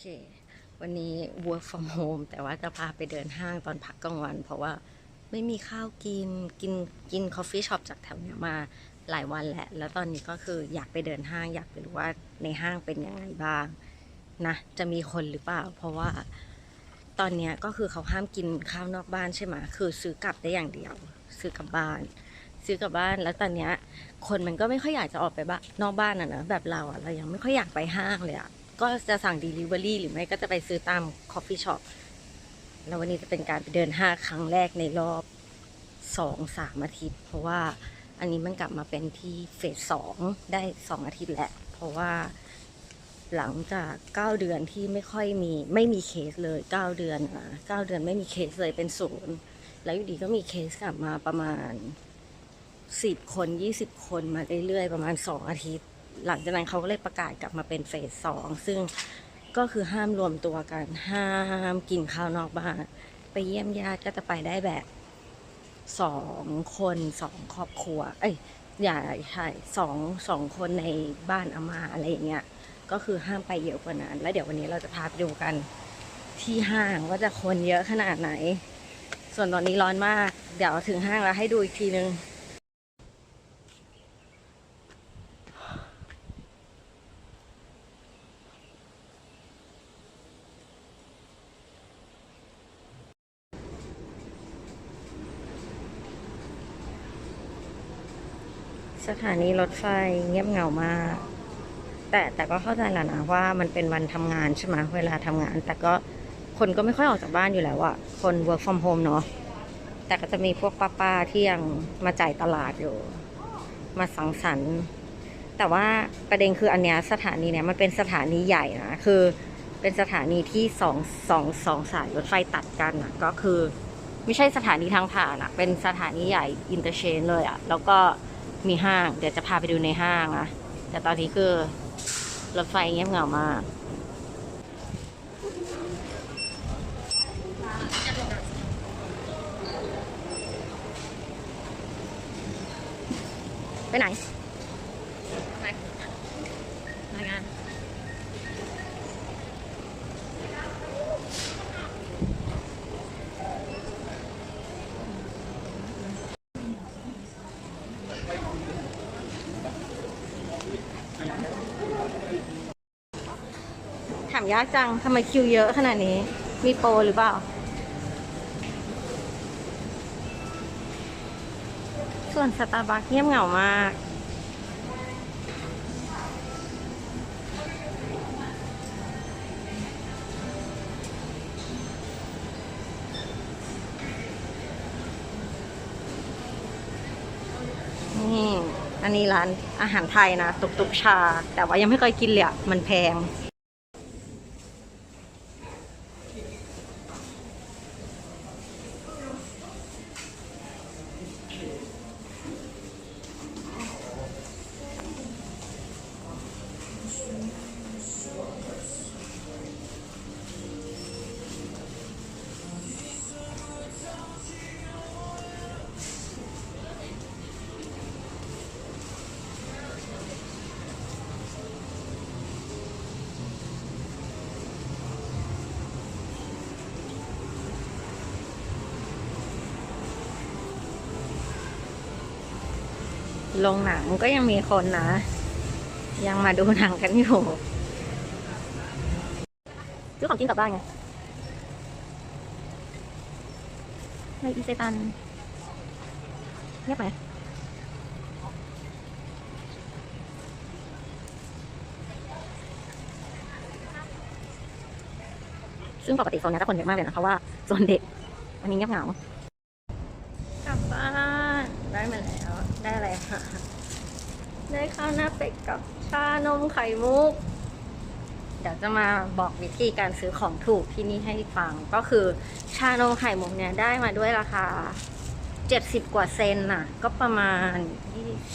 เค วันนี้ work from home แต่ว่าจะพาไปเดินห้างตอนพักกลางวัน เพราะว่าไม่มีข้าวกินกินกิน coffee shop จากแถวเนี้ยมาหลายวันแหละ แล้วตอนนี้ก็คืออยากไปเดินห้างอยากไปรู้ว่าในห้างเป็นยังไงบ้างนะจะมีคนหรือเปล่า เพราะว่าตอนนี้ก็คือเขาห้ามกินข้าวนอกบ้านใช่ไหมคือซื้อกลับได้อย่างเดียว ซื้อกลับบ้าน ซื้อกลับบ้านแล้วตอนนี้คนมันก็ไม่ค่อยอยากจะออกไปบ้านนอกบ้านอะนะแบบเราอะเรายังไม่ค่อยอยากไปห้างเลยอะ ก็จะสั่ง Delivery หรือไม่ก็จะไปซื้อตาม Coffee Shop แล้ววันนี้จะเป็นการไปเดินห้างครั้งแรกในรอบสองสามอาทิตย์ เพราะว่าอันนี้มันกลับมาเป็นที่เฟสสองได้สองอาทิตย์แหละ เพราะว่าหลังจากเก้าเดือนที่ไม่ค่อยมีไม่มีเคสเลยเก้าเดือนอะเก้าเดือนไม่มีเคสเลยเป็นศูนย์แล้วอยู่ดีก็มีเคสกลับมาประมาณสิบคนยี่สิบคนมาเรื่อยๆประมาณสองอาทิตย์ หลังจากนั้นเขาก็เลยประกาศกลับมาเป็นเฟสสองซึ่งก็คือห้ามรวมตัวกัน ห้ามกินข้าวนอกบ้าน ไปเยี่ยมญาติก็จะไปได้แบบสองคนสองครอบครัว เอ้ยอย่าใช่สองสองคนในบ้านอามาอะไรอย่างเงี้ยก็คือห้ามไปเยอะกว่านั้น แล้วเดี๋ยววันนี้เราจะพาไปดูกันที่ห้างว่าจะคนเยอะขนาดไหน ส่วนตอนนี้ร้อนมาก เดี๋ยวถึงห้างแล้วให้ดูอีกทีนึง สถานีรถไฟเงียบเหงามาก แต่แต่ก็เข้าใจแหละนะว่ามันเป็นวันทำงานใช่ไหมเวลาทำงาน แต่ก็คนก็ไม่ค่อยออกจากบ้านอยู่แล้วอะคน work from home เนาะแต่ก็จะมีพวกป้าๆที่ยังมาจ่ายตลาดอยู่ มาสังสรรค์แต่ว่าประเด็นคืออันเนี้ยสถานีเนี้ยมันเป็นสถานีใหญ่นะคือเป็นสถานีที่สองสองสองสายรถไฟตัดกันอะก็คือ ไม่ใช่สถานีทางผ่านอะเป็นสถานีใหญ่อินเตอร์เชนเลยอะแล้วก็ มีห้าง เดี๋ยวจะพาไปดูในห้างอะแต่ตอนนี้คือรถไฟเงียบเหงามากไปไหนายากจังทำไมคิวเยอะขนาดนี้ มีโปรหรือเปล่า ส่วนสตาร์บัคเงียบเหงามาก นี่ อันนี้ร้านอาหารไทยนะ ตุกตุกชา แต่ว่ายังไม่เคยกินเลยอะมันแพง โรงหนังก็ยังมีคนนะ ยังมาดูหนังกันอยู่ซื้อของกินกลับบ้านไงในอีเซตันเงียบไหมซึ่งปกติโซนนี้จะคนเยอะมากเลยนะเพราะว่าโซนเด็กอันนี้เงียบเหงา กลับบ้านได้มาแล้ว ได้อะไรคะ ได้ข้าวหน้าเป็ดกับชานมไข่มุก เดี๋ยวจะมาบอกวิธีการซื้อของถูกที่นี่ให้ฟัง ก็คือชานมไข่มุกเนี่ยได้มาด้วยราคา 70 กว่าเซนน่ะ ก็ประมาณ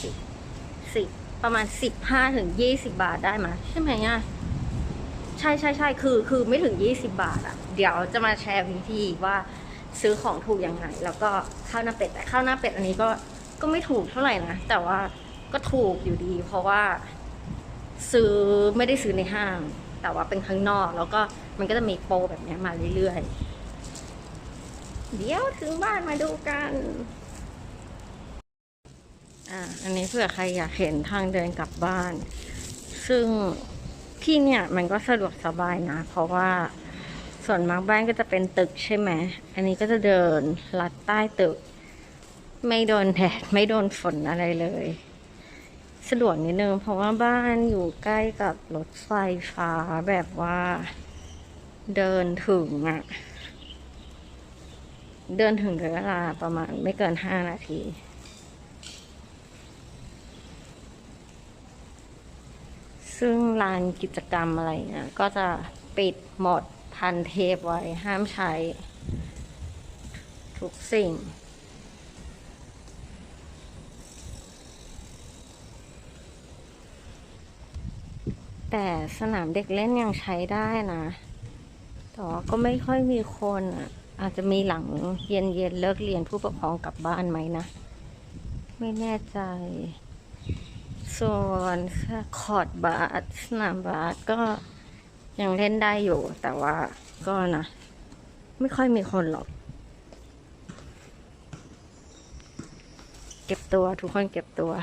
20 10 ประมาณ 15ถึง20 บาทได้ไหมใช่ไหมอะใช่ใช่ใช่คือ คือไม่ถึง 20 บาทอะ เดี๋ยวจะมาแชร์วิธีว่าซื้อของถูกยังไง แล้วก็ข้าวหน้าเป็ดแต่ข้าวหน้าเป็ดอันนี้ก็ก็ไม่ถูกเท่าไหร่นะ แต่ว่า ก็ถูกอยู่ดี เพราะว่าซื้อไม่ได้ซื้อในห้าง แต่ว่าเป็นข้างนอก แล้วก็มันก็จะมีโปรแบบนี้มาเรื่อยๆ เดี๋ยวถึงบ้านมาดูกันอ่าอันนี้เผื่อใครอยากเห็นทางเดินกลับบ้าน ซึ่งที่เนี่ยมันก็สะดวกสบายนะ เพราะว่าส่วนมากบ้านก็จะเป็นตึกใช่ไหม อันนี้ก็จะเดินลัดใต้ตึก ไม่โดนแดดไม่โดนฝนอะไรเลย สะดวกนิดนึงเพราะว่าบ้านอยู่ใกล้กับรถไฟฟ้าแบบว่าเดินถึงอะเดินถึงเวลาประมาณไม่เกินห้านาทีซึ่งลานกิจกรรมอะไรเนี่ยก็จะปิดหมดพันเทปไว้ห้ามใช้ ทุกสิ่ง แต่สนามเด็กเล่นยังใช้ได้นะแต่ก็ไม่ค่อยมีคนอะ อาจจะมีหลังเย็นเย็นๆเลิกเรียนผู้ปกครองกลับบ้านไหมนะ ไม่แน่ใจ ส่วนคอร์ดบาสสนามบาสก็ยังเล่นได้อยู่ แต่ว่าก็นะ ไม่ค่อยมีคนหรอก เก็บตัวทุกคนเก็บตัว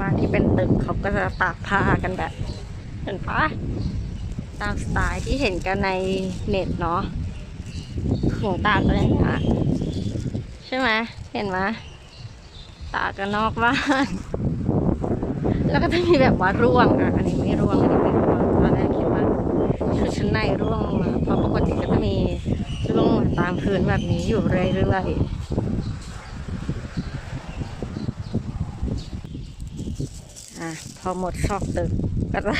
บ้ ตึกเขาก็จะตากผ้ากันแบบ เห็นปะตามสไตล์ที่เห็นกันในเน็ตเนาะของตากกันอย่างเงี้ยใช่ไหมเห็นไหมตากกันนอกบ้าน แล้วก็จะมีแบบว่าร่วงอะอันนี้ไม่ร่วงอันนี้ไม่ร่วงตอนแรกคิดว่าชุดชั้นในร่วงมาเพราะปกติก็จะมีร่วงตามพื้นแบบนี้อยู่เรื่อยๆ อะ พอหมดซอกตึกก็จะ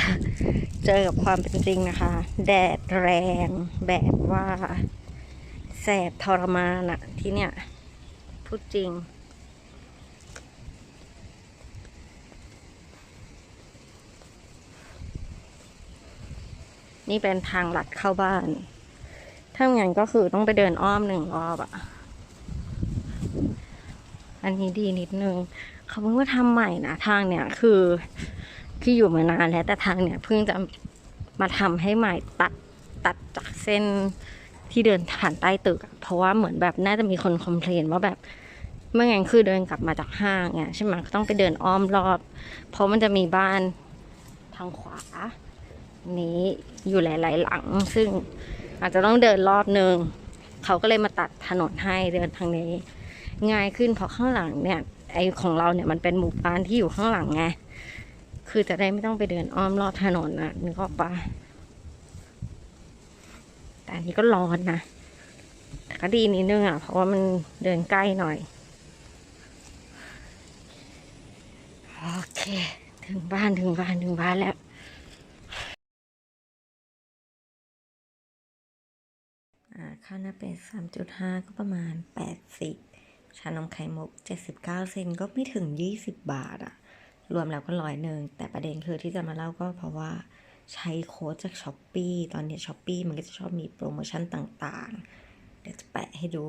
เจอกับความเป็นจริงนะคะ แดดแรงแบบว่า แสบทรมานอะที่เนี่ย พูดจริง นี่เป็นทางลัดเข้าบ้าน ถ้าอย่างนั้นก็คือต้องไปเดินอ้อมหนึ่งรอบอะอันนี้ดีนิดนึง เขาเพิ่งมาทำใหม่นะทางเนี่ยคือคืออยู่มานานแล้วแต่ทางเนี่ยเพิ่งจะมาทำให้ใหม่ตัดตัดจากเส้นที่เดินผ่านใต้ตึก เพราะว่าเหมือนแบบน่าจะมีคนคอมเพลนว่าแบบเมื่อไงคือเดินกลับมาจากห้างไงใช่ไหมก็ต้องไปเดินอ้อมรอบ เพราะมันจะมีบ้านทางขวา นี้อยู่หลาย ๆ หลัง ซึ่งอาจจะต้องเดินรอบนึงเขาก็เลยมาตัดถนนให้เดินทางนี้ ง่ายขึ้นเพราะข้างหลังเนี่ย ไอของเราเนี่ยมันเป็นหมู่บ้านที่อยู่ข้างหลังไง คือจะได้ไม่ต้องไปเดินอ้อมรอบถนนนะนึกออกปะแต่อันนี้ก็ร้อนนะแต่ก็ดีนิดนึงอะ เพราะว่ามันเดินใกล้หน่อย โอเค ถึงบ้านถึงบ้านถึงบ้านแล้วอ่าค่าหน้าเป็ดสามจุดห้าก็ประมาณแปดสิบ ชานมไข่มุก 79 เซนก็ไม่ถึง 20บบาทอะรวมแล้วก็ร้อยหนึ่ง แต่ประเด็นคือที่จะมาเล่าก็เพราะว่าใช้โค้ดจากช้อปปีตอนนี้ช้อปปีมันก็จะชอบมีโปรโมชั่นต่างๆ เดี๋ยวจะแปะให้ดู